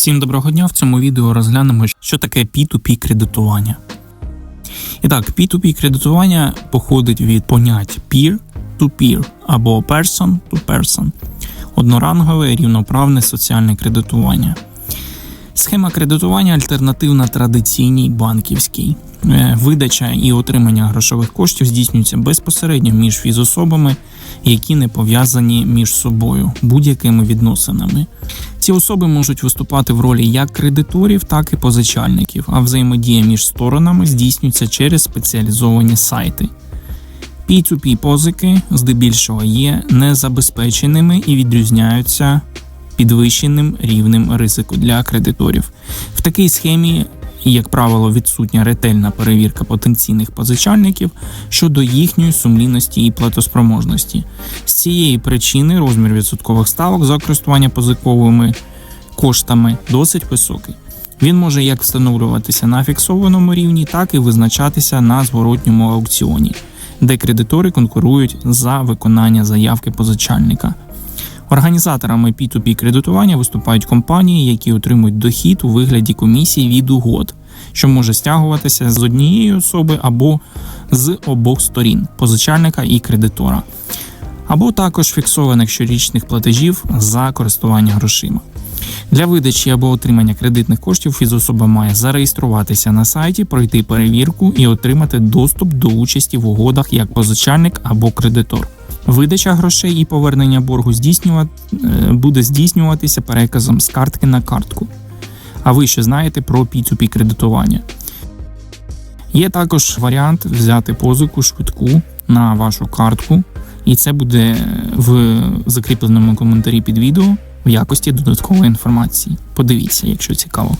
Всім доброго дня! В цьому відео розглянемо, що таке P2P кредитування. І так, P2P кредитування походить від понять peer to peer або person to person, однорангове рівноправне соціальне кредитування. Схема кредитування альтернативна традиційній банківській. Е, Видача і отримання грошових коштів здійснюється безпосередньо між фізособами, які не пов'язані між собою будь-якими відносинами. Ці особи можуть виступати в ролі як кредиторів, так і позичальників, а взаємодія між сторонами здійснюється через спеціалізовані сайти. P2P позики здебільшого є незабезпеченими і відрізняються підвищеним рівнем ризику для кредиторів. В такій схемі, як правило, відсутня ретельна перевірка потенційних позичальників щодо їхньої сумлінності і платоспроможності. З цієї причини розмір відсоткових ставок за користування позиковими коштами досить високий. Він може як встановлюватися на фіксованому рівні, так і визначатися на зворотньому аукціоні, де кредитори конкурують за виконання заявки позичальника. Організаторами P2P кредитування виступають компанії, які отримують дохід у вигляді комісії від угод, що може стягуватися з однієї особи або з обох сторін позичальника і кредитора, або також фіксованих щорічних платежів за користування грошима. Для видачі або отримання кредитних коштів фізособа має зареєструватися на сайті, пройти перевірку і отримати доступ до участі в угодах як позичальник або кредитор. Видача грошей і повернення боргу здійснюва... е, буде здійснюватися переказом з картки на картку. А ви що знаєте про P2P кредитування? Є також варіант взяти позику швидку на вашу картку, і це буде в закріпленому коментарі під відео в якості додаткової інформації. Подивіться, якщо цікаво.